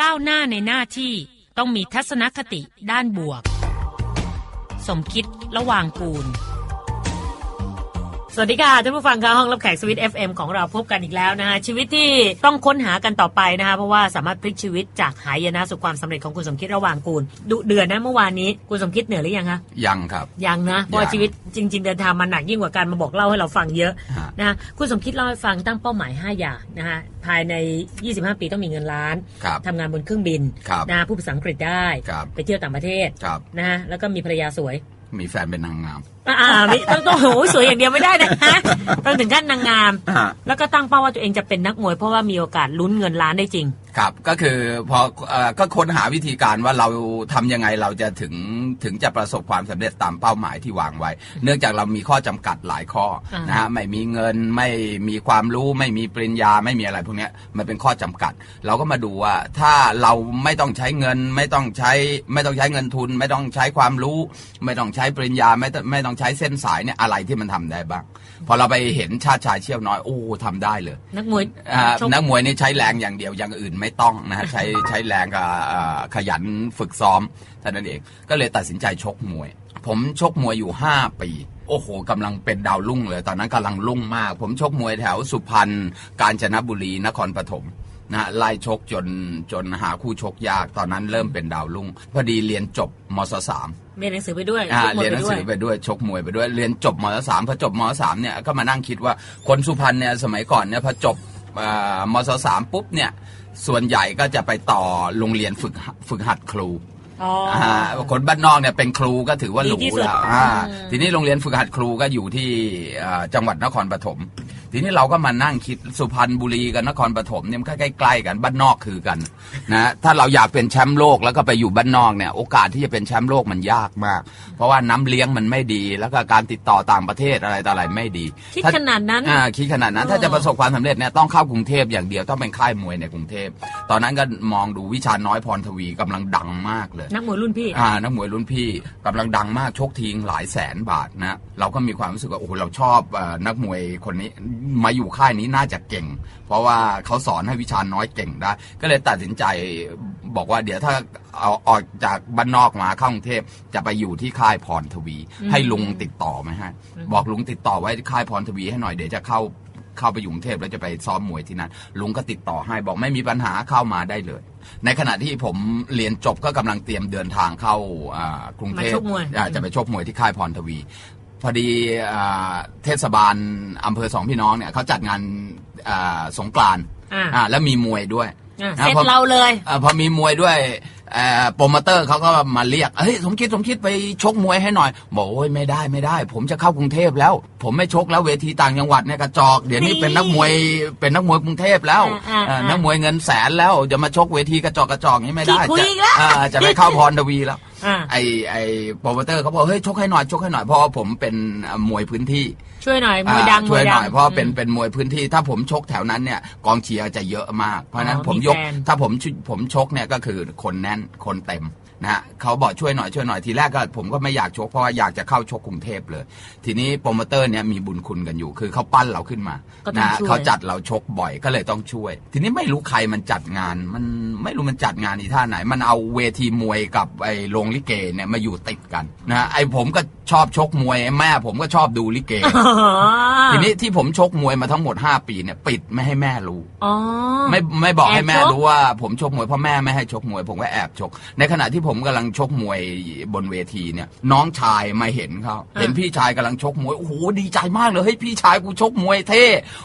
ก้าวหน้าในหน้าที่ต้องมีทัศนคติด้านบวก สมคิดระหว่างกูล สวัสดีค่ะท่านผู้ฟังค่ะห้องรับแขกสวิต FM ของเราพบกันอีกแล้วนะคะชีวิตที่ต้องค้นหากันต่อไปนะคะเพราะว่าสามารถพลิกชีวิตจากหายนะสู่ความสำเร็จของคุณสมคิดระหว่างกูลดุเดือนนะเมื่อวานนี้คุณสมคิดเหนื่อยหรือยังคะยังครับยังนะเพราะว่ายังชีวิตจริง ๆ เดินทางมาหนักยิ่งกว่าการมาบอกเล่าให้เราฟังเยอะฮะนะคะคุณสมคิดเล่าให้ฟังตั้งเป้าหมาย 5 อย่างนะคะภายใน 25 ปีต้องมีเงินล้านครับทำงานบนเครื่องบินครับนะพูดภาษาอังกฤษได้ครับไปเที่ยวต่างประเทศครับนะฮะแล้วก็มีภรรยาสวย มีแฟนเป็นนางงามอ่าอ่ามีต้องต้องโอ้โหสวยอย่างเดียวไม่ได้นะฮะต้องถึงขั้นนางงามฮะแล้วก็ตั้งเป้าว่าตัวเองจะเป็นนักมวย เพราะว่ามีโอกาสลุ้นเงินล้านได้จริง ครับก็คือพอเอ่อก็ค้นหาวิธีการว่าเราทำยังไงเราจะถึงถึงจะประสบความสำเร็จตามเป้าหมายที่วางไว้ เนื่องจากเรามีข้อจำกัดหลายข้ออ่าน นะฮะไม่มีเงินไม่มีความรู้ไม่มีปริญญาไม่มีอะไรพวกเนี้ยมันเป็นข้อจำกัด เราก็มาดูว่าถ้าเราไม่ต้องใช้เงินไม่ต้องใช้ไม่ต้องใช้เงินทุน ไม่ต้องใช้ความรู้ ไม่ต้องใช้ปริญญาไม่ต้องไม่ต้องใช้เส้นสายเนี่ยอะไรที่มันทำได้บ้าง พอเราไปเห็นชาติชายเชี่ยวน้อยโอ้ทำได้เลย นักมวยอ่าชกนักมวยนี่ใช้แรงอย่างเดียวอย่างอื่นไม่ต้องนะฮะใช้ใช้แรงกับอ่าขยันฝึกซ้อมเท่านั้นเองก็เลยตัดสินใจชกมวย ผมชกมวยอยู่ 5 ปีโอ้โหกำลังเป็นดาวรุ่งเลย ตอนนั้นกำลังรุ่งมาก ผมชกมวยแถวสุพรรณกาญจนบุรีนครปฐม นะฮะไล่ชกจนจนหาคู่ชกยาก ตอนนั้นเริ่มเป็นดาวรุ่ง พอดีเรียนจบมศสามเรียนหนังสือไปด้วยอ่าชกมวเรียนหไปนังด้วยสือไปด้วยชกมวยไปด้วย เรียนจบมสามพอจบมสามเนี่ยก็มานั่งคิดว่าคนสุพรรณเนี่ยสมัยก่อนเนี่ยพอจบอ่ามศสามปุ๊บเนี่ยส่วนใหญ่ก็จะไปต่อโรงเรียนฝึกหัดฝึกหัดครูอ๋อออ่าคนบ้านนอกเนี่ยเป็นครูก็ถือว่าหดีรูที่สุดแล้วอ่าอืมทีนี้โรงเรียนฝึกหัดครูก็อยู่ที่อ่าจังหวัดนครปฐม ทีนี้เราก็มานั่งคิดสุพรรณบุรีกับนครปฐมเนี่ยมันก็ใกล้ๆกันบ้านนอกคือกันนะถ้าเราอยากเป็นแชมป์โลกแล้วก็ไปอยู่บ้านนอกเนี่ย โอกาสที่จะเป็นแชมป์โลกมันยากมาก เพราะว่าน้ำเลี้ยงมันไม่ดี แล้วก็การติดต่อต่างประเทศอะไรต่ออะไรไม่ดีคิดถ้าขนาดนั้นอ่าคิดขนาดนั้นเออถ้าจะประสบความสำเร็จเนี่ยต้องเข้ากรุงเทพอย่างเดียวต้องเป็นค่ายมวยในกรุงเทพตอนนั้นก็มองดูวิชาน้อยพรทวีกำลังดังมากเลยนักมวยรุ่นพี่อ่านักมวยรุ่นพี่กำลังดังมากชกทิ้งหลายแสนบาทนะเราก็มีความรู้สึกว่าโอ้โหเราชอบเออนักมวยคนนี้มาอยู่ค่ายนี้น่าจะเก่ง เพราะว่าเขาสอนให้วิชาน้อยเก่งได้ ก็เลยตัดสินใจบอกว่าเดี๋ยวถ้าเอาออกจากบ้านนอกมาเข้ากรุงเทพจะไปอยู่ที่ค่ายพรทวีอืมให้ลุงติดต่อไหมฮะอืมบอกลุงติดต่อไว้ที่ค่ายพรทวีให้หน่อยเดี๋ยวจะเข้าเข้าไปอยู่กรุงเทพแล้วจะไปซ้อมมวยที่นั่นลุงก็ติดต่อให้บอกไม่มีปัญหาเข้ามาได้เลย ในขณะที่ผมเรียนจบก็กำลังเตรียมเดินทางเข้าอ่ากรุงเทพมาชกมวยอ่าจะไปชกมวยที่ค่ายพรทวี พอดีอ่าเทศบาลอำเภอสองพี่น้องเนี่ยเขาจัดงานอ่าสงกรานต์อ่าอ่าแล้วมีมวยด้วยอะอะเสร็จพอเราเลยอาพอมีมวยด้วยเอ่อโปรโมเตอร์เขาก็มาเรียกเฮ้ยสมคิดสมคิดไปชกมวยให้หน่อย บอกโอ้ยไม่ได้ไม่ได้ ผมจะเข้ากรุงเทพแล้ว ผมไม่ชกแล้วเวทีต่างจังหวัดเนี่ยกระจอกเดี๋ยวนี้นี่เป็นนักมวยเป็นนักมวยกรุงเทพแล้วอ่าอ่าเอ่อนักมวยเงินแสนแล้วจะมาชกเวทีกระจอกกระจอกนี้ไม่ได้ขี้คุยจะอีกแล้วอ่าจะไปเข้าพรทวีแล้วอ่า ไอไอโปรโมเตอร์เขาบอกเฮ้ยชกให้หน่อยชกให้หน่อยเพราะว่าผมเป็นมวยพื้นที่ ช่วยหน่อยมวยดังอ่าช่วยหน่อยมเพราะเป็นเป็นมวยพื้นที่ ถ้าผมชกแถวนั้นเนี่ยกองเชียร์จะเยอะมาก เพราะฉะนั้นอ๋อผมมียกแฟนถ้าผมชุผมชกเนี่ยก็คือคนแน่นคนเต็ม นะฮะเขาบอกช่วยหน่อยช่วยหน่อยทีแรกก็ผมก็ไม่อยากชกเพราะว่าอยากจะเข้าชกกรุงเทพเลย ทีนี้โปรโมเตอร์เนี่ยมีบุญคุณกันอยู่คือเขาปั้นเราขึ้นมาก็ต้องนะช่วยเขาจัดเราชกบ่อยก็เลยต้องช่วย ทีนี้ไม่รู้ใครมันจัดงาน มันไม่รู้มันจัดงานอีท่าไหน มันเอาเวทีมวยกับไอ้โรงลิเกเนี่ยมาอยู่ติดกันนะฮะไอ้ผมก็ชอบชกมวยแม่ผมก็ชอบดูลิเกอ๋อทีนี้ที่ผมชกมวยมาทั้งหมด 5 ปีเนี่ยปิดไม่ให้แม่รู้อ๋อไม่ไม่บอกให้แม่แอบชกรู้ว่า ผมชกมวยเพราะแม่ไม่ให้ชกมวย ผมก็แอบชก ในขณะที่ผมกำลังชกมวยบนเวทีเนี่ย น้องชายมาเห็นเขาเห็นพี่ชายกำลังชกมวยโอ้โหดีใจมากเลยเฮ้ยพี่ชายกูชกมวยเท่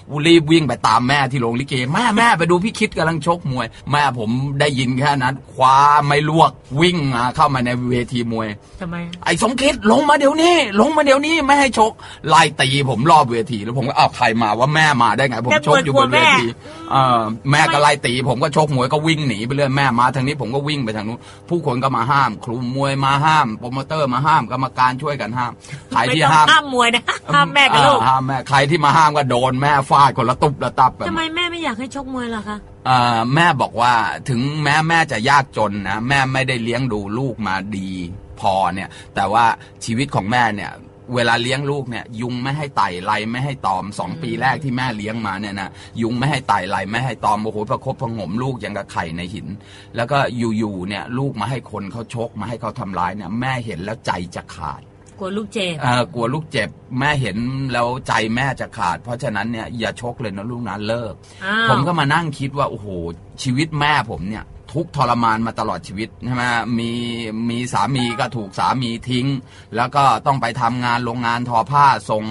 กูรีบวิ่งไปตามแม่ที่โรงลิเกแม่แม่ไปดูพี่คิดกำลังชกมวย แม่ผมได้ยินแค่นั้นคว้าไม่ลวกวิ่งมาเข้ามาในเวทีมวยทำไมไอ้สมคิดลงมาเดี๋ยวนี้ ลงมาเดี๋ยวนี้ไม่ให้ชกไล่ตีผมรอบเวทีแล้วผมก็เอาวใครมาว่าแม่มาได้ไงผมแม่ชกอยู่บนเวทีกลัวแม่เออแม่ก็ไล่ตีผมก็ชกมวยก็วิ่งหนีไปเรื่อยแม่มาทางนี้ผมก็วิ่งไปทางนู้นผู้คนก็มาห้าม ครูมวยมาห้ามโปรโมเตอร์มาห้ามกรรมการช่วยกันห้ามใครไม่ที่ต้องห้ามห้ามมวยนะห้ามแม่กับลูกเออห้ามแม่ใครที่มาห้ามก็โดนแม่ฟาดคนละตุบละตับแบบทำไมแม่ไม่อยากให้ชกมวยล่ะคะเอ่อแม่บอกว่าถึงแม้แม่จะยากจนนะแม่ไม่ได้เลี้ยงดูลูกมาดีพอเนี่ยแต่ว่าชีวิตของแม่เนี่ย เวลาเลี้ยงลูกเนี่ยยุงไม่ให้ไต่ไรไม่ให้ตอมสองปีแรกที่แม่เลี้ยงมาเนี่ยนะยุงไม่ให้ไต่ไรไม่ให้ตอมโอ้โหประคบประหงมลูกอย่างกับไข่ในหิน แล้วก็อยู่ๆเนี่ยลูกมาให้คนเขาชกมาให้เขาทำร้ายเนี่ยแม่เห็นแล้วใจจะขาดกลัวลูกเจ็บเออกลัวลูกเจ็บ แม่เห็นแล้วใจแม่จะขาด เพราะฉะนั้นเนี่ยอย่าชกเลยนะลูกนะเลิกอ้าวผมก็มานั่งคิดว่าโอ้โหชีวิตแม่ผมเนี่ย ทุกข์ทรมานมาตลอดชีวิตใช่ไหมมีมีสามีก็ถูกสามีทิ้ง แล้วก็ต้องไปทำงานโรงงานทอผ้าส่ง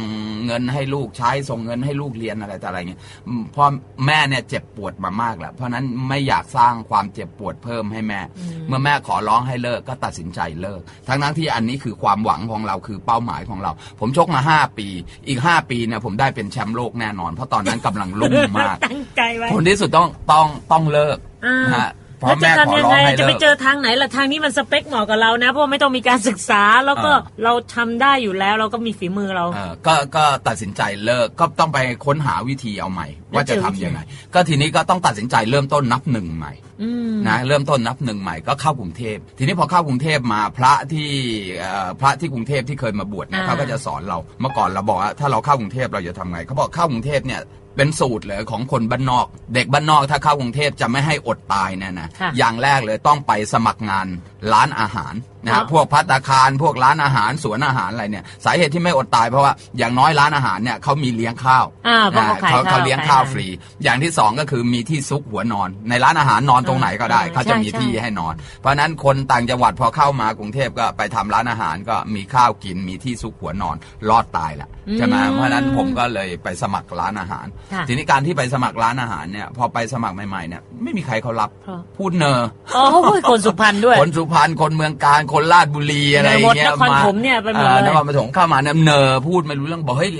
เงินให้ลูกใช้ส่งเงินให้ลูกเรียนอะไรแต่อะไรเงี้ยอืมเพ่อแม่เนี่ยเจ็บปวดมามากแล้วเพราะฉะนั้นไม่อยากสร้างความเจ็บปวดเพิ่มให้แม่ เมื่อแม่ขอร้องให้เลิกก็ตัดสินใจเลิก ทั้งนั้นที่อันนี้คือความหวังของเราคือเป้าหมายของเรา ผมชกมาห้าปี อีกห้าปีเนี่ยผมได้เป็นแชมป์โลกแน่นอน เพราะตอนนั้นกำลังรุ่งมากตั้งใจไว้ผลที่สุดต้องต้องต้องเลิกอ่านนะฮะ เพแล้วราะจะแม่ขอทำยังร้องไงให้จะเลิไปก เจอทางไหนล่ะทางนี้มันสเปคเหมาะกับเรานะ เพราะว่าไม่ต้องมีการศึกษาแล้วก็อ่า เราทำได้อยู่แล้วเราก็มีฝีมือเรา เออก็ก็ตัดสินใจเลิกก็ต้องไปค้นหาวิธีเอาใหม่ว่าจะทำยังไง ก็ทีนี้ก็ต้องตัดสินใจเริ่มต้นนับหนึ่งใหม่อืม นะเริ่มต้นนับหนึ่งใหม่ก็เข้ากรุงเทพ ทีนี้พอเข้ากรุงเทพมาพระที่เอ่อพระที่กรุงเทพที่เคยมาบวชเนี่ยอ่า เขาก็จะสอนเราเมื่อก่อนเราบอกว่าถ้าเราเข้ากรุงเทพเราจะทำไงเขาบอกเข้ากรุงเทพเนี่ย เป็นสูตรเลยของคนบ้านนอก เด็กบ้านนอกถ้าเข้ากรุงเทพจะไม่ให้อดตายแน่นะค่ะอย่างแรกเลยต้องไปสมัครงาน ร้านอาหารนะอ๋ฮะอพวกพัตตาคารพวกร้านอาหารสวนอาหารอะไรเนี่ยสาเหตุที่ไม่อดตายเพราะว่าอย่างน้อยร้านอาหารเนี่ยเขามีเลี้ยงข้าวอ่าเพราะเขาขายเขาข้าวเขาเลี้ยงข้าวขายอาหารฟรี อย่างที่สองก็คือมีที่ซุกหัวนอน ในร้านอาหารนอนตรงไหนก็ได้เออเขาจะมีใช่ที่ใช่ให้นอน เพราะฉะนั้นคนต่างจังหวัดพอเข้ามากรุงเทพก็ไปทำร้านอาหารก็มีข้าวกินมีที่ซุกหัวนอนรอดตายละใช่ไหมเพราะฉะนั้นผมก็เลยไปสมัครร้านอาหารค่ะทีนี้การที่ไปสมัครร้านอาหารเนี่ยพอไปสมัครใหม่ๆเนี่ยไม่มีใครเขารับเพราะพูดเนอโอ้ยคนสุพรรณด้วยคนสุพรรณคนเมืองการคนราชบุรีอะไรอย่างเงี้ยนครมาถมเนี่ยไปหมดอ่าเลยนครปฐมเข้ามาเนี่ยเนอพูดไม่รู้เรื่องบอกเฮ้ย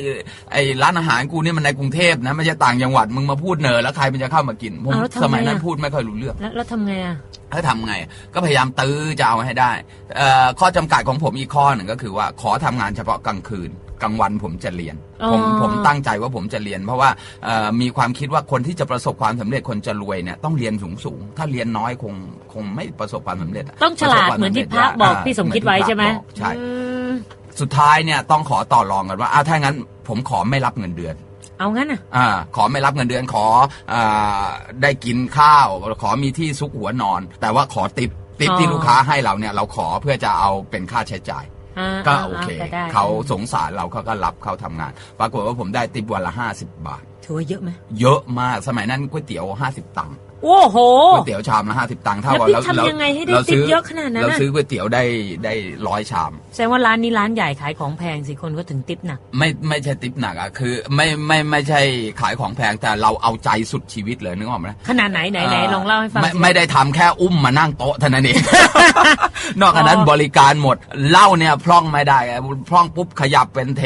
ไอ้ร้านอาหารกูเนี่ยมันในกรุงเทพนะไม่ใช่ต่างจังหวัดมึงมาพูดเนอแล้วใครมันจะเข้ามากินผมอ้าวแล้วทำไงสมัยนั้นอะพูดไม่ค่อยรู้เรื่องแล้วแล้วทำไงอะถ้าทำไงก็พยายามตื้อจะเอาให้ได้เอ่อข้อจำกัดของผมอีกข้อหนึ่งก็คือว่าขอทำงานเฉพาะกลางคืน กลางวันผมจะเรียนอ๋อผมผมตั้งใจว่าผมจะเรียน เพราะว่าเอ่อมีความคิดว่าคนที่จะประสบความสำเร็จคนจะรวยเนี่ยต้องเรียนสูงสูงๆถ้าเรียนน้อยคงคงไม่ประสบความสำเร็จะต้องฉลาดประสบควเหมือนที่สำพร็จระบอกาพี่สมคิดไว้ใช่ไหมเอนที่พระบอกใช่อืมสุดท้ายเนี่ยต้องขอต่อรองกันว่าอะถ้างั้น ผมขอไม่รับเงินเดือนเอางั้นอะอ่า ขอไม่รับเงินเดือนขออ่าได้กินข้าว ขอมีที่ซุกหัวนอน แต่ว่าขอติปติปอ๋อที่ลูกค้าให้เราเนี่ย เราขอเพื่อจะเอาเป็นค่าใช้จ่ายอ่า ก็าโอเคก็ได้เขาสงสารเราเขาก็รับเขาทำงาน ปรากฏว่าผมได้ติปวันละห้าสิบบาทถือว่าเยอะไหมเยอะมากสมัยนั้นก๋วยเตี๋ยวห้าสิบตังค์ โอ้โหก๋วยเตี๋ยวชามละห้าสิบตังค์เท่ากับแล้วพี่ทำยังไงให้ได้ราซื้ติปเยอะขนาดนั้นเราน่ะซื้อก๋วยเตี๋ยวได้ได้ร้อยชาม แสดงว่าร้านนี้ร้านใหญ่ขายของแพงสิคนก็ถึงติปหนัก ไม่ไม่ใช่ติปหนักอะคือไม่ไม่ไม่ใช่ขายของแพงแต่เราเอาใจสุดชีวิตเลยนึกออกไหมขนาดไหนไหนไหนลองเล่าให้ฟังไม่สิไม่ได้ทำแค่อุ้มมานั่งโต๊ะเท่านั้นเองนอกจากนั้นอ๋อบริการหมดเหล้าเนี่ยพร่องไม่ได้อะพร่องปุ๊บขยับเป็นเท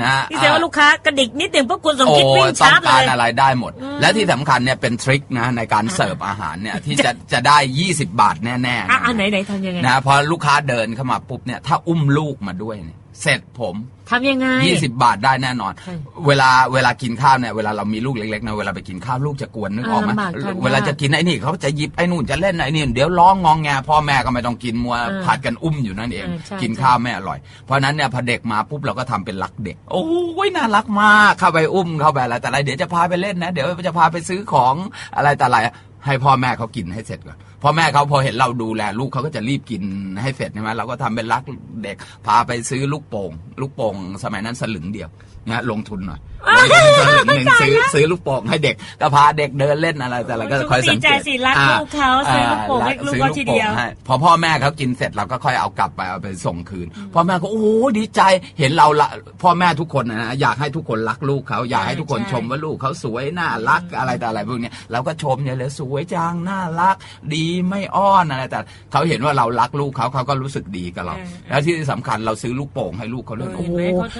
นะฮะนี่แสดงว่าลูกค้ากระดิกนิดหนึ่งพวกคุณสมโอ้คิดวิ่งต้อชางร์จเลการยอะไรได้หมด และที่สำคัญเนี่ยเป็นทริคนะในการเสิร์ฟอาหารเนี่ยที่จะจะได้ 20 บาทแน่ๆนะอะอะไหนไหนทำยังไงนะพอลูกค้าเดินเข้ามาปุ๊บเนี่ยถ้าอุ้มลูกมาด้วยเนี่ยเสร็จผมทำยังไง20 บาทได้แน่นอนใช่เวลาเวลากินข้าวเนี่ยเวลาเรามีลูกเล็กๆนะเวลาไปกินข้าวลูกจะกวนนึกออกไหมอ่าลำบากทานยากเวลาจะกินไอ้นี่เขาจะหยิบไอ้นู่นจะเล่นไอ้นี่เดี๋ยวร้องงองแงพ่อแม่ก็ไม่ต้องกินมัวอ่าผัดกันอุ้มอยู่นั่นเองอ่าใช่กินข้าวไม่อร่อย เพราะฉะนั้นเนี่ยพอเด็กมาปุ๊บเราก็ทำเป็นรักเด็ก โอ้ยน่ารักมากเข้าไปอุ้มเข้าไปอะไรแต่อะไรเดี๋ยวจะพาไปเล่นนะ เดี๋ยวจะพาไปซื้อของอะไรแต่อะไร ให้พ่อแม่เขากินให้เสร็จก่อนพ่อแม่เขาพอเห็นเราดูแลลูกเขาก็จะรีบกินให้เสร็จใช่ไหมเราก็ทำเป็นรักเด็กพาไปซื้อลูกโป่งลูกโป่งสมัยนั้นสลึงเดียวนะลงทุนหน่อยลงทุนสลึงซื้อซื้อลูกโป่งให้เด็กก็พาเด็กเดินเล่นอะไรแต่อะไรก็คอยสังเกตใจสิรักลูกเขาซื้อลูกโป่งให้ลูกเขาทีเดียวพอพ่อแม่เขากินเสร็จเราก็ค่อยเอากลับไปเอาไปส่งคืน พ่อแม่ก็โอ้ดีใจเห็นเราละพ่อแม่ทุกคนนะอยากให้ทุกคนรักลูกเขาอยากให้ทุกคนชมว่าลูกเขาสวยน่ารักอะไรแต่อะไรพวกนี้เราก็ชมเนี่ยเลยสวยจังน่ารัก ดีไม่อ้อนอะไรแต่เขาเห็นว่าเรารักลูกเขาเขาก็รู้สึกดีกับเรา แล้วที่สำคัญเราซื้อลูกโป่งให้ลูกเขาด้วยโอ้โห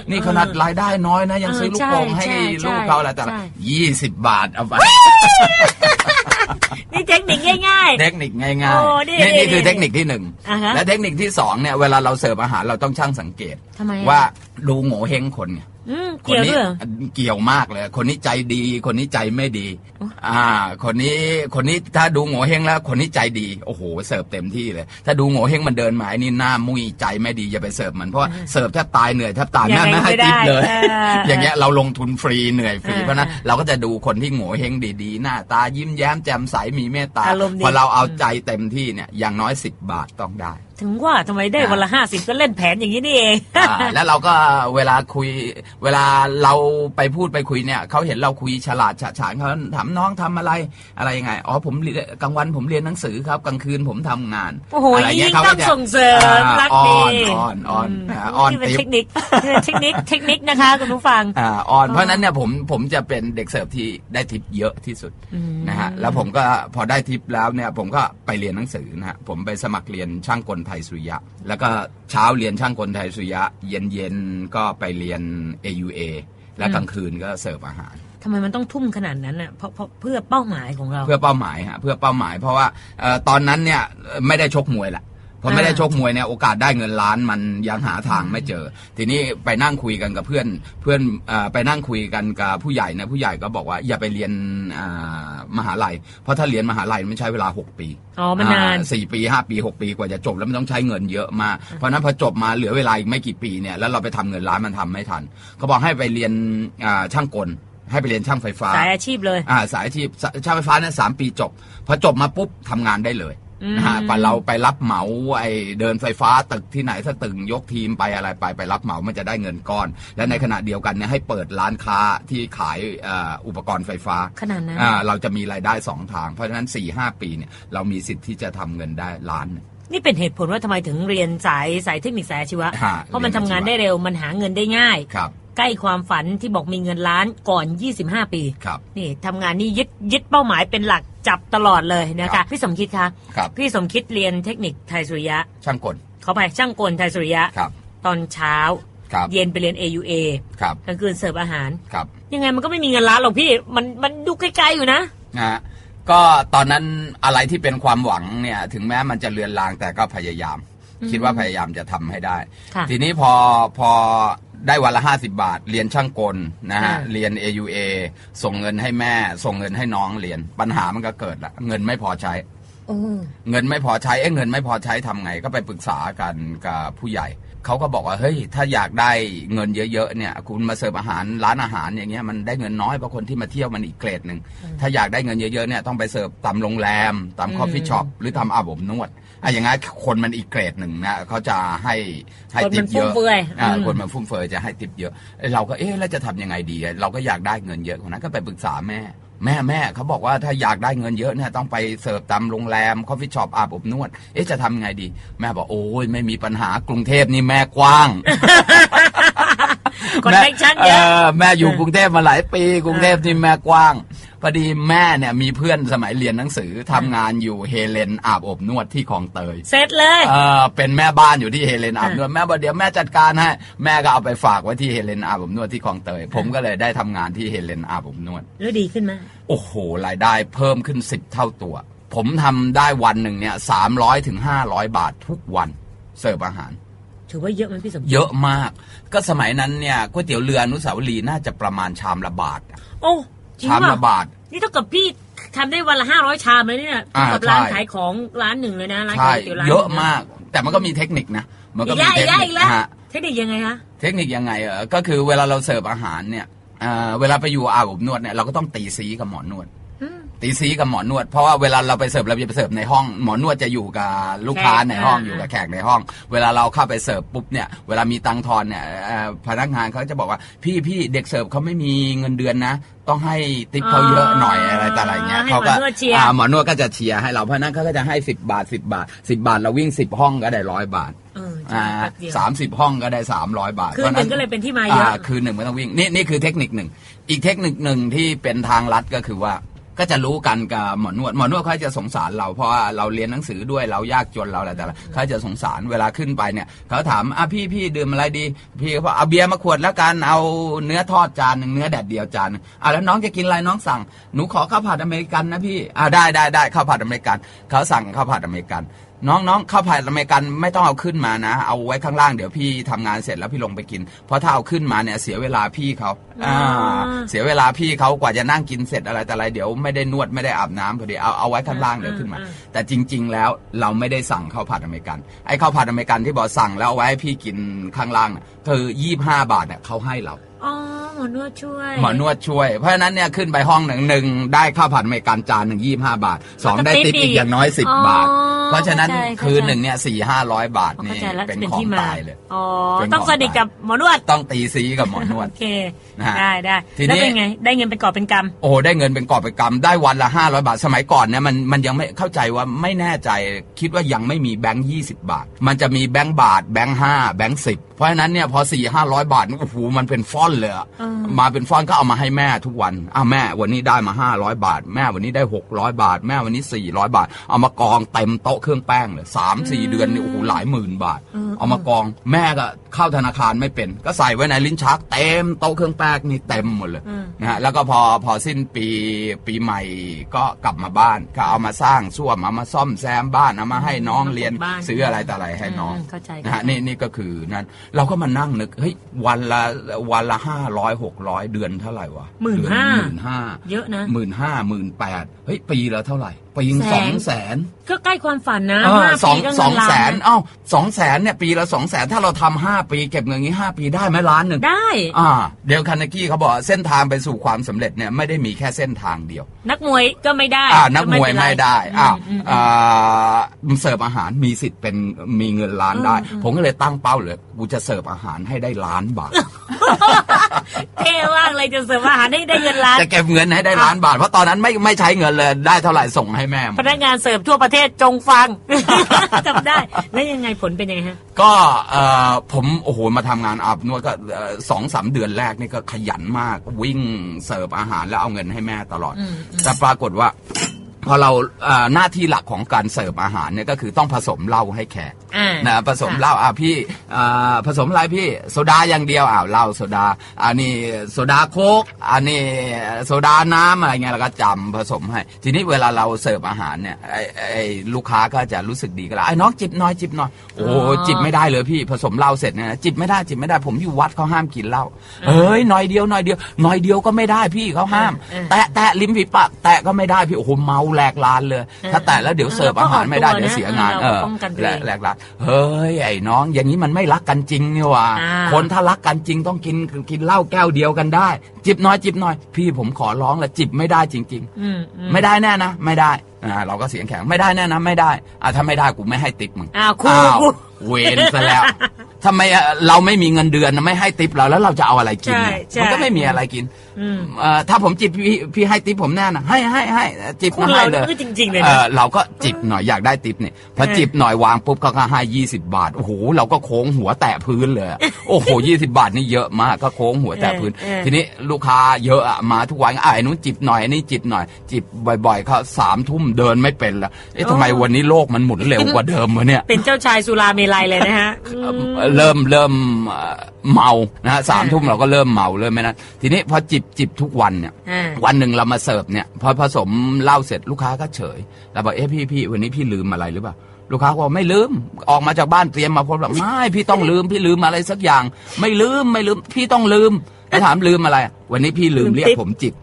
นี่ขนาดรายได้น้อยนะยังซื้อลูกโป่งให้ใช่ใช่ลูกเขาอะไรแต่ละใช่ยี่สิบบาทเอาไปนี่เทคนิคง่ายเทคนิคง่ายโอ้นี่ๆนี่นี่คือนี่เทคนิคที่หนึ่งอ่าฮะและเทคนิคที่สองเนี่ยเวลาเราเสิร์ฟอาหารเราต้องช่างสังเกตทำไมอะว่าดูโง่เฮงคนไง อืมคนเกี่ยวนี้ด้วยเหรอ เกี่ยวมากเลย คนนี้ใจดี คนนี้ใจไม่ดีอ่า คนนี้คนนี้ถ้าดูโง่เฮงแล้ว คนนี้ใจดี โอ้โหเสิร์ฟเต็มที่เลย ถ้าดูโง่เฮงมันเดินมาไอ้นี่หน้ามุยใจไม่ดีอย่าไปเสิร์ฟมันเพราะว่าเสิร์ฟแทบตายเหนื่อยแทบตายยังแม่ไงไม่ให้ไม่ได้ทิปเลย เออออย่างเงี้ยเราลงทุนฟรีเหนื่อยฟรีเออเพราะฉะนั้นเราก็จะดูคนที่โง่เฮงดีๆ หน้าตายิ้มแย้มแจ่มใสมีเมตตาอารมณ์ดี พอเราเอาใจเต็มที่เนี่ยอย่างน้อยสิบบาทต้องได้ ถึงว่าทำไมได้วันละห้าสิบก็เล่นแผนอย่างนี้นี่เองอ่าแล้วเราก็เวลาคุย เวลาเราไปพูดไปคุยเนี่ยเขาเห็นเราคุยฉลาดฉะฉานเขาถามน้องทำอะไรอะไรยังไงอ๋อผมเรียนกลางวันผมเรียนหนังสือครับกลางคืนผมทำงานโอ้โหอะไรยิ่งเขาต้ก็องจะส่งเสริมอ่ารักอ้ดีอนอ้อนอ้อนอ่าอ้อนนี่เป็นติ๊เทบคนิคนี่เป็นเทคนิคเทคนิคนะคะคุณผู้ฟังอ่าอ่อนเพราะฉะนั้นเนี่ยผมผมจะเป็นเด็กเสิร์ฟที่ได้ทิปเยอะที่สุดอืมนะฮะแล้วผมก็พอได้ทิปแล้วเนี่ยผมก็ไปเรียนหนังสือนะฮะผมไปสมัครเรียนช่างกลไทยสุริยะ แล้วก็เช้าเรียนช่างกลไทยสุริยะ เย็นเย็นๆก็ไปเรียน AUA และกลางคืนก็เสิร์ฟอาหารทำไมมันต้องทุ่มขนาดนั้นอะเพราะเพราะเพื่อเป้าหมายของเรา เพื่อเป้าหมายฮะเพื่อเป้าหมาย เพราะว่าเอ่อตอนนั้นเนี่ยไม่ได้ชกมวยแหละ พอไม่ได้ชกมวยเนี่ยโอกาสได้เงินล้านมันยังหาทางไม่เจอ ทีนี้ไปนั่งคุยกันกับเพื่อนเพื่อนเอ่อไปนั่งคุยกันกับผู้ใหญ่นะผู้ใหญ่ก็บอกว่าอย่าไปเรียนอ่ามหาลัย เพราะถ้าเรียนมหาลัยมันใช้เวลา 6 ปีอ๋อมันนานอ่สี่ปีห้าปีหกปีกว่าจะจบแล้วมันต้องใช้เงินเยอะมากเพราะฉะนั้นพอจบมาเหลือเวลาอีกไม่กี่ปีเนี่ยแล้วเราไปทำเงินล้านมันทำไม่ทันเขาบอกให้ไปเรียนอ่าช่างกลให้ไปเรียนช่างไฟฟ้า สายอาชีพเลยอ่าสายอาชีพสช่างไฟฟ้าเนี่ยสามปีจบ พอจบมาปุ๊บทำงานได้เลยอืม นะฮะไปเราไปรับเหมาไอ้เดินไฟฟ้าตึกที่ไหนถ้าตึงยกทีมไปอะไรไปไปรับเหมามันจะได้เงินก้อน และในขณะเดียวกันเนี่ยให้เปิดร้านค้าที่ขายเอ่ออุปกรณ์ไฟฟ้าขนาดนั้นอ่าเราจะมีรายได้สองทาง เพราะฉะนั้น4ี่หปีเนี่ยเรามีสิทธิ์ที่จะทำเงินได้ล้านหนึ่งนี่เป็นเหตุผลว่าทำไมถึงเรียนสายสายเทคนิคสายอาชีวะฮะเพราะมันทำงานได้เร็วมันหาเงินได้ง่ายครับใกล้ความฝันที่บอกมีเงินล้านก่อน 25 ปี ครับ นี่ทำงานนี่ยึดยึดเป้าหมายเป็นหลัก จับตลอดเลยนะครัคะบพี่สมคิดคะครับพี่สมคิดเรียนเทคนิคไทยสุริยะ ช่างกลเขาไปช่างกลไทยสุริยะครับตอนเช้าครับเย็นไปเรียน AUA ครับกลางคืนเสิร์ฟอาหารครับยังไงมันก็ไม่มีเงินล้านหรอกพี่มันมันดูไกลๆอยู่นะนะฮะก็ตอนนั้นอะไรที่เป็นความหวังเนี่ยถึงแม้มันจะเลือนลางแต่ก็พยายาม คิดว่าพยายามจะทำให้ได้ค่ะทีนี้พอพอ ได้วันละห้าสิบาท เรียนช่างกลนะฮะอ่าเรียน AUA ส่งเงินให้แม่ ส่งเงินให้น้องเรียน ปัญหามันก็เกิดละเงินไม่พอใช้โอ้เงินไม่พอใช้เอ้เงินไม่พอใช้ทำไง ก็ไปปรึกษากันกับผู้ใหญ่ เขาก็บอกว่าเฮ้ยถ้าอยากได้เงินเยอะๆเนี่ย คุณมาเสิร์ฟอาหารร้านอาหารอย่างเงี้ยมันได้เงินน้อยเพราะคนที่มาเที่ยวมันอีกเกรดหนึ่งถ้าอยากได้เงินเยอะๆเนี่ยต้องไปเสิร์ฟตามโรงแรมตามคอฟฟี่ช็อปหรือทำอาบอบนวดอะอย่างงั้นคนมันอีกเกรดหนึ่งนะเขาจะให้ให้คนติมัปนเยฟุ่มอะเฟือยอ่าอืมคนมันฟุ่มเฟือยจะให้ติปเยอะเอ้ยเราก็เอ๊ะแล้วจะทำยังไงดี เราก็อยากได้เงินเยอะคนนั้นก็ไปปรึกษาแม่ แม่แม่เขาบอกว่าถ้าอยากได้เงินเยอะเนี่ยต้องไปเสิร์ฟตามโรงแรมคอฟฟี่ช็อปอาบอบนวด เอ๊ะจะทำไงดี แม่บอกโอ้ยไม่มีปัญหากรุงเทพนี่แม่กว้างคอนเนคชั่นเยอะแม่อยู่กรุงเทพมาหลายปี กรุงเทพนี่แม่กว้าง พอดีแม่เนี่ยมีเพื่อนสมัยเรียนหนังสือทำงานอยู่เฮเลนอาบอบนวดที่คลองเตย เสร็จเลยเออเป็นแม่บ้านอยู่ที่เฮเลนอาบอบนวดแม่บอกเดี๋ยวแม่จัดการให้แม่ก็เอาไปฝากไว้ที่เฮเลนอาบอบนวดที่คลองเตย ผมก็เลยได้ทำงานที่เฮเลนอาบอบนวดแล้วดีขึ้นไหมโอ้โหรายได้เพิ่มขึ้นสิบเท่าตัว ผมทำได้วันหนึ่งเนี่ยสามร้อยถึงห้าร้อยบาททุกวันเสิร์ฟอาหารถือว่าเยอะไหมพี่สมคิดเยอะมาก ก็สมัยนั้นเนี่ยก๋วยเตี๋ยวเรืออนุสาวรีย์น่าจะประมาณชามละบาทอะโอ้จริง ชามป่ะละบาท นี่เท่ากับพี่ทำได้วันละห้าร้อยชามเลยเนี่ยอ่าเท่ากับร้านใช่ขายของร้านหนึ่งเลยนะร้านใช่ขายก๋วยเตี๋ยวร้านเยอะหนึ่งนมาก แต่มันก็มีเทคนิคนะ มันก็อีกมีแล้วเทอีคกแล้วอีกแล้วนิคนะฮะเทคนิคยังไงคะเทคนิคยังไงเออก็คือเวลาเราเสิร์ฟอาหารเนี่ยเอ่อเวลาไปอยู่อาบอบนวดเนี่ยเราก็ต้องตีซีกับหมอนวดอืม ตีซีกับหมอนวด เพราะว่าเวลาเราไปเสิร์ฟเราจะไปเสิร์ฟในห้องหมอนวดจะอยู่กับลูกค้าแขกในห้องอ่าอยู่กับแขกในห้อง เวลาเราเข้าไปเสิร์ฟปุ๊บเนี่ยเวลามีตังค์ทอนเนี่ยเอ่อพนักงานเขาจะบอกว่าพี่พี่เด็กเสิร์ฟเขาไม่มีเงินเดือนนะ ต้องให้ติปเขาเยอะหน่อยอะไรแต่อะไรเงี้ยให้เขาก็หมอนวดเชียร์ อ่าหมอนวดก็จะเชียร์ให้เราเพราะฉะนั้นเขาก็จะให้สิบบาทสิบบาทสิบบาทเราวิ่งสิบห้องก็ได้ร้อยบาทเอออ่าแป๊บเดียวสามสิบห้องก็ได้สามร้อยบาทคืนหนึ่งก็เลยเป็นที่มาเยอะคืนหนึ่งไม่ต้องวิ่งนี่นี่คือเทคนิคหนึ่งอีกเทคนิคหนึ่งที่เป็นทางลัดก็คือว่า ก็จะรู้กันกับหมอนวดหมอนวดเขาจะสงสารเราเพราะว่าเราเรียนหนังสือด้วยเรายากจนเราอะไรแต่ละเขาจะสงสารเวลาขึ้นไปเนี่ยเขาถามอะพี่พี่ดื่มอะไรดี พี่เขาบอกเอาเบียร์มาขวดแล้วกันเอาเนื้อทอดจานหนึ่งเนื้อแดดเดียวจานนึงอะแล้วน้องจะกินอะไรน้องสั่งหนูขอข้าวผัดอเมริกันนะพี่อะได้ได้ได้ข้าวผัดอเมริกันเขาสั่งข้าวผัดอเมริกันน้องน้องข้าวผัดอเมริกันไม่ต้องเอาขึ้นมานะ เอาไว้ข้างล่างเดี๋ยวพี่ทำงานเสร็จแล้วพี่ลงไปกิน เพราะถ้าเอาขึ้นมาเนี่ยเสียเวลาพี่เขาอ่าอ่าเสียเวลาพี่เขากว่าจะนั่งกินเสร็จอะไรแต่อะไรเดี๋ยวไม่ได้นวดไม่ได้อาบน้ำพอดีเอาเอาไว้ข้างล่างเดี๋ยวขึ้นมาอ่าแต่จริง ๆ แล้วเราไม่ได้สั่งข้าวผัดอเมริกันไอ้ข้าวผัดอเมริกันที่บอกสั่งแล้วเอาไว้ให้พี่กินข้างล่างน่ะคือยี่ห้าบาทเนี่ยเขาให้เราอ๋อ หมอนวดช่วย หมอนวดช่วย เพราะฉะนั้นเนี่ยขึ้นไปห้องหนึ่งหนึ่งได้ข้าวผัดอเมริกันจานหนึ่งยี่ห้าบาทสองได้ติปอีกอย่างน้อยสิบบาท เพราะฉะนั้นเข้าใจคืนหนึ่งเนี่ยสี่ห้าร้อยบาทเข้านี่ใจแล้วเป็นเป็นของที่มาตายเลยอ๋อเป็นของต้องสนิทกับหมอนวดต้องตีซีกับหมอนวดโอเคนะฮะได้ได้ทีนี้แล้วเป็นไงได้เงินเป็นกอบเป็นกำโอ้โหได้เงินเป็นกอบเป็นกำได้วันละห้าร้อยบาทสมัยก่อนเนี่ยมันมันยังไม่เข้าใจว่าไม่แน่ใจคิดว่ายังไม่มีแบงค์ยี่สิบาท มันจะมีแบงค์บาทแบงค์ห้าแบงค์สิบเพราะฉะนั้นเนี่ยพอสี่ห้าร้อยบาทนี่โอ้โหมันเป็นฟอนต์เลยอะอืมมาเป็นฟอนต์ก็เอามาให้แม่ทุกวันอ้าวแม่วันนี้ได้มาห้าร้อยบาท แม่วันนี้ได้หกร้อยบาท แม่วันนี้สี่ร้อยบาท เอามากองเต็มโต๊ะเครื่องแป้งเลยสามสี่เดือนนี่โอ้โหหลายหมื่นบาท เอามากองแม่ก็เข้าธนาคารไม่เป็น ก็ใส่ไว้ในลิ้นชักเต็มโต๊ะเครื่องแป้งนี่เต็มหมดเลยอืมนะฮะแล้วก็พอพอสิ้นปีปีใหม่ก็กลับมาบ้านก็เอามาสร้างส้วมเอามาซ่อมแซมบ้านเอามาให้น้องเรียนบ้านซื้ออะไรต่ออะไรให้น้องอืมเข้าใจนะฮะนี่นี่ก็คือนั่นเราก็มานั่งนึกเฮ้ยวันละวันละห้าร้อยหกร้อยเดือนเท่าไหร่วะหมื่นเดือห้าหมื่นห้าเยอะนะหมื่นห้าหมื่นแปดเฮ้ยปีละเท่าไหร่ ปีแสนสองแสนก็ใกล้ความฝันนะเออห้าสองปีก็สเงิองนล้าแสนนะเอ้าสองแสนเนี่ยปีละสองแสนถ้าเราทำห้าปีเก็บเงินงี้ห้าปีได้ไหมล้านหนึ่งได้อ่าเดลคาร์เนกี้เขาบอกเส้นทางไปสู่ความสำเร็จเนี่ยไม่ได้มีแค่เส้นทางเดียว นักมวยก็ไม่ได้อ่านักมวยเป็นรไม่ได้อ้าวอืมอืมอ่าเสิร์ฟอาหารมีสิทธิ์เป็นมีเงินล้านได้อืมอืมผมก็เลยตั้งเป้าเลยกูจะเสิร์ฟอาหารให้ได้ล้านบาทเท่มากเลยจะเสิร์ฟอาหารให้ได้เงินล้านจะเก็บเงินให้ได้ล้านบาทเพราะตอนนั้นไม่ไม่ใช้เงินเลยได้เท่าไหร่ส่งให้แม่หมพดนักงานเสิร์ฟทั่วประเทศจงฟังจำได้ แล้วยังไงผลเป็นยังไงฮะ ก็เอ่อผมโอ้โหมาทำงานอาบนวดก็เอ่อสองสามเดือนแรกนี่ก็ขยันมากวิ่งเสิร์ฟอาหารแล้วเอาเงินให้แม่ตลอดอืมแต่ปรากฏว่า พอเราเอ่อหน้าที่หลักของการเสิร์ฟอาหารเนี่ยก็คือต้องผสมเหล้าให้แขกอ่านะผสมเหล้าอะพี่อ่าผสมอะไรพี่โซดาอย่างเดียวอ้าวเหล้าโซดาอันนี้โซดาโคกอันนี้โซดาน้ำอะไรเงี้ยแล้วก็จำผสมให้ ทีนี้เวลาเราเสิร์ฟอาหารเนี่ยไอ้ไอ้ลูกค้าก็จะรู้สึกดีกันละไอ้น้องจิบหน่อยจิบหน่อยโอ้อ๋อจิบไม่ได้เลยพี่ผสมเหล้าเสร็จเนี่ยนะจิบไม่ได้จิบไม่ได้ผมอยู่วัดเขาห้ามกินเหล้าเอ้ยหน่อยเดียวหน่อยเดียวหน่อยเดียวก็ไม่ได้พี่เขาห้ามเออแตะแตะลิ้มฝีปากแตะก็ไม่ได้พี่โอ้โหเมาแหลกลานเลย ถ้าแตะแล้วเดี๋ยวเสิร์ฟอาหารไม่ได้เดี๋ยวเสียงานเอเอออป้องกันตัวแหลเอกงแหลกลานเฮ้ยไอ้น้อง อย่างนี้มันไม่รักกันจริงนี่หว่าอ่าคนถ้ารักกันจริงต้องกินกินเหล้าแก้วเดียวกันได้ จิบน้อยจิบน้อย พี่ผมขอร้องละจิบไม่ได้จริงอืมอืมๆไม่ได้แน่นะ ไม่ได้อ่าเราก็เสียงแข็งไม่ได้แน่นะไม่ได้อ่าถ้าไม่ได้กูไม่ให้ติปมึงอ้าวครูอ้าวครูเวรซะแล้วทำไมอะเราไม่มีเงินเดือนนะไม่ให้ติปเราแล้วเราจะเอาอะไรกินใช่เนี่ยใช่มันก็ไม่มีอะไรกินอืม เอ่อถ้าผมจิบพี่พี่ให้ติปผมแน่นะให้ให้ให้จิบคุณมาเราให้เลยนี่จริงๆเลยเอนะอเราก็จิบหน่อยอยากได้ติปเนี่ยพอเออจิบหน่อยวางปุ๊บเขาก็ให้ยี่สิบาทโอ้โหเราก็โค้งหัวแตะพื้นเลยอะโอ้โหยี่สิบาทนี่เยอะมากก็โค้งหัวแตะพื้นเออเออทีนี้ลูกค้าเยอะอะมาทุกวันอะไอ้นู้นจิบหน่อยไอ้นี่จิบหน่อย จิบบ่อยๆเขาสามทุ่มเดินไม่เป็นละเอ๊ะทำไมวันนี้โลกมันหมุนเร็วกว่าเดิมวะเนี่ยเป็นเจ้าชายสุราเมลัยเลยนะฮะอืมเริ่มเริ่มเอ่อเมานะฮะสามทุ่มเราก็เริ่มเมาเริ่มไม่นั้นทีนี้พอจิบจิบทุกวันเนี่ย อ่า วันหนึ่งเรามาเสิร์ฟเนี่ย พอผสมเหล้าเสร็จลูกค้าก็เฉยเราบอกเอ๊ะพี่พี่วันนี้พี่ลืมอะไรหรือเปล่าลูกค้าบอกไม่ลืมออกมาจากบ้านเตรียมมาพบแบบไม่พี่ต้องลืมพี่ลืมอะไรสักอย่าง ไม่ลืมไม่ลืมพี่ต้องลืมแล้วถามลืมอะไร วันนี้พี่ลืมลืมเรียกติ๊บ ผมจิบ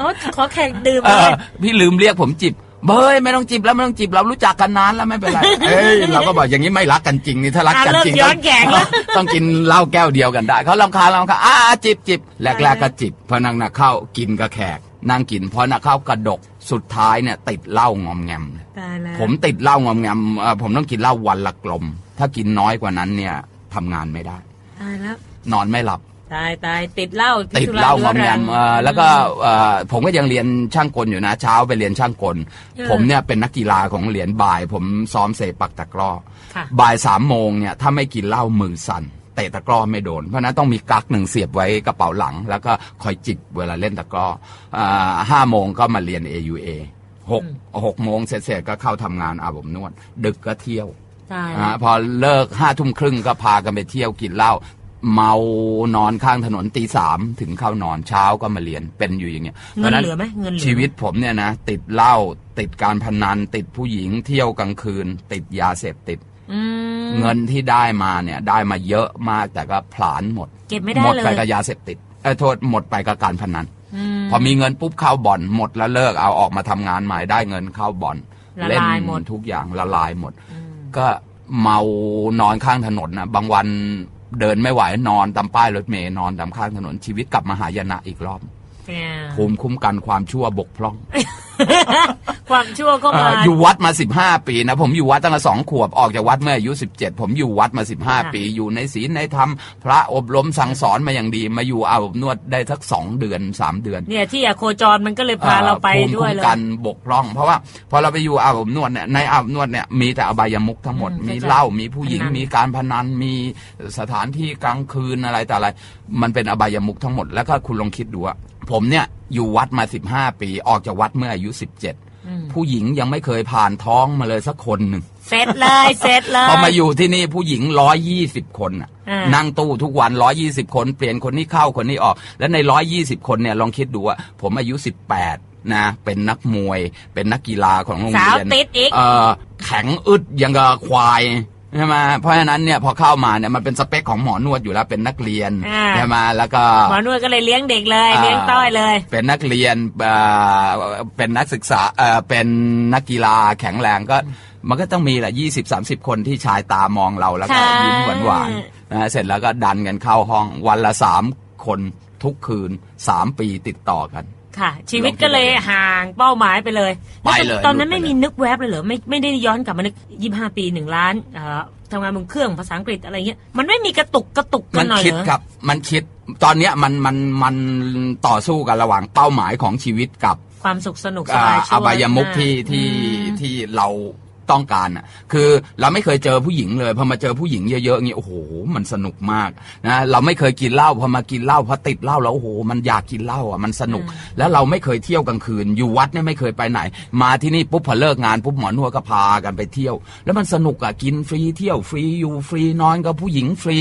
โอ้ขอแขกดื่มเอเลอยพี่ลืมเรียกผมจิบ เบ้ยไม่ต้องจิบแล้วไม่ต้องจิบเรารู้จักกันนานแล้วไม่เป็นไรเอ้ยเราก็บอกอย่างนี้ไม่รักกันจริงนี่ถ้ารักอะกันเริ่มจริงย้ต้ออนงแข็งแล้วต้องกินเหล้าแก้วเดียวกันได้เขาลำคาญลำคาญอ่าจิบจิบแรกๆก็จิบพอนั่งนักเข้ากินกับแขกนั่งกินพอนักเข้ากระดกสุดท้ายเนี่ยติดเหล้างอมแงมเลยตายแล้วผมติดเหล้างอมแงมเอ่อผมต้องกินเหล้าวันละกลม ถ้ากินน้อยกว่านั้นเนี่ยทำงานไม่ได้ตายแล้วนอนไม่หลับ ตายตายติดเหล้าติดสุเหล้างอมรื้แงรัมเอ่อแล้วก็เอ่อผมก็ยังเรียนช่างกลอยู่นะ เช้าไปเรียนช่างกลเออผมเนี่ยเป็นนักกีฬาของเหรียญบ่าย ผมซ้อมเซปักตะกร้อค่ะบ่ายสามโมงเนี่ยถ้าไม่กินเหล้ามือสั่นเตะตะกร้อไม่โดน เพราะฉะนั้นต้องมีกั๊กหนึ่งเสียบไว้กระเป๋าหลัง แล้วก็คอยจิบเวลาเล่นตะกร้ออ่าห้าโมงก็มาเรียน AUA หกหกโมงเสร็จๆก็เข้าทำงานอาบอบนวด ดึกก็เที่ยวตายอ่าพอเลิกห้าทุ่มครึ่งก็พากันไปเที่ยวกินเหล้า เมานอนข้างถนนตีสามถึงเข้านอนเช้าก็มาเรียนเป็นอยู่อย่างเงี้ยเงินเหลือไหมเงินเหลือชีวิตผมเนี่ยนะติดเหล้าติดการพนัน ติดผู้หญิงเที่ยวกลางคืน ติดยาเสพติดอืมเงินที่ได้มาเนี่ยได้มาเยอะมากแต่ก็ผลาญหมด เก็บไม่ได้หมดเลยไปกับยาเสพติดเออโทษหมดไปกับการพนัน อืม พอมีเงินปุ๊บเข้าบ่อนหมดแล้วเลิกเอาออกมาทำงานใหม่ได้เงินเข้าบ่อนละเล่นลายหมด ทุกอย่างละลายหมด อืมก็เมานอนข้างถนนนะบางวัน เดินไม่ไหวนอนตามป้ายรถเมย์นอนตามข้างถนนชีวิตกลับมาหายนะอีกรอบเนี่ยภูมิคุ้มกันความชั่วบกพร่อง ความชั่วก็เอ่มาออยู่วัดมาสิบห้าปีนะผมอยู่วัดตั้งแต่สองขวบออกจากวัดเมื่ออายุสิบเจ็ดผมอยู่วัดมาสิบห้าค่ะปี อยู่ในศีลในธรรมพระอบรมสั่งสอนมาอย่างดี มาอยู่อาบอบนวดได้สักสองเดือนสามเดือน เนี่ยที่อะโคจรมันก็เลยพาเราไปภูมิด้วยคุ้มเลยกันบกพร่อง เพราะว่าพอเราไปอยู่อาบอบนวดเนี่ยในอาบอบนวดเนี่ยมีแต่อบายมุขทั้งหมดอืมมีเข้าใจเหล้ามีผู้หญิงพนันมีการพนันมีสถานที่กลางคืนอะไรแต่อะไร มันเป็นอบายมุขทั้งหมดแล้วก็คุณลองคิดดูว่า ผมเนี่ยอยู่วัดมาสิบห้าปี ออกจากวัดเมื่ออายุสิบเจ็ดอืมผู้หญิงยังไม่เคยผ่านท้องมาเลยสักคนหนึ่งเสร็จเลยเสร็จเลยพอมาอยู่ที่นี่ผู้หญิงร้อยยี่สิบคนน่ะอ่านั่งตู้ทุกวันร้อยี่สิบคนเปลี่ยนคนนี้เข้าคนนี้ออก แล้วในร้อยี่สิบคนเนี่ยลองคิดดูว่าผมอายุสิบแปดนะเป็นนักมวย เป็นนักกีฬาของโรงสาวเรียนติดอีกเออแข็งอึดยังกับควาย ใช่ไหมเพราะฉะนั้นเนี่ยพอเข้ามาเนี่ยมันเป็นสเปคของหมอนวดอยู่แล้วเป็นนักเรียนอ่าใช่ไหมแล้วก็หมอนวดก็เลยเลี้ยงเด็กเลยอ่าเลี้ยงต้อยเลย เป็นนักเรียนเอ่อเป็นนักศึกษาเอ่อเป็นนักกีฬาแข็งแรงก็มันก็ต้องมีแหละยี่สิบสามสิบคนที่ชายตามองเราแล้วก็ค่ะยิ้มหวานหวานๆนะเสร็จแล้วก็ดันกันเข้าห้องวันละสามคนทุกคืนสามปีติดต่อกัน ค่ะ ชีวิตก็เลยห่างเป้าหมายไปเลยไปเลยตอนนั้นหลุดไปไม่มีนึกแวบเลยเหรอไม่ไม่ได้ย้อนกลับมานึกยี่ห้าปีหนึ่งล้านเอ่อทำงานบนเครื่องภาษาอังกฤษอะไรเงี้ยมันไม่มีกระตุกกระตุกกัมันนหน่อยคิดเหรอครับ มันคิดตอนเนี้ยมันมันมันต่อสู้กันระหว่างเป้าหมายของชีวิตกับความสุขสนุกสอ่าบายช่วอบายมุขที่ที่อืมที่เรา ต้องการอะคือเราไม่เคยเจอผู้หญิงเลยพอมาเจอผู้หญิงเยอะๆอย่างงี้โอ้โหมันสนุกมากนะเราไม่เคยกินเหล้าพอมากินเหล้าพอติดเหล้าแล้วโอ้โหมันอยากกินเหล้าอะมันสนุก แล้วเราไม่เคยเที่ยวกลางคืน อยู่วัดเนี่ยไม่เคยไปไหน มาที่นี่ปุ๊บพอเลิกงานปุ๊บหมอนวดก็พากันไปเที่ยว แล้วมันสนุกอะกินฟรีเที่ยวฟรีอยู่ฟรีนอนกับผู้หญิงฟรี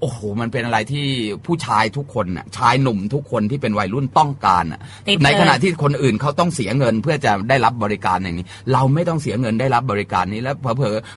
โอ้โหมันเป็นอะไรที่ผู้ชายทุกคนน่ะชายหนุ่มทุกคนที่เป็นวัยรุ่นต้องการน่ะติดในขณะเลยที่คนอื่นเขาต้องเสียเงินเพื่อจะได้รับบริการอย่างนี้ เราไม่ต้องเสียเงินได้รับบริการนี้แล้วเผลอ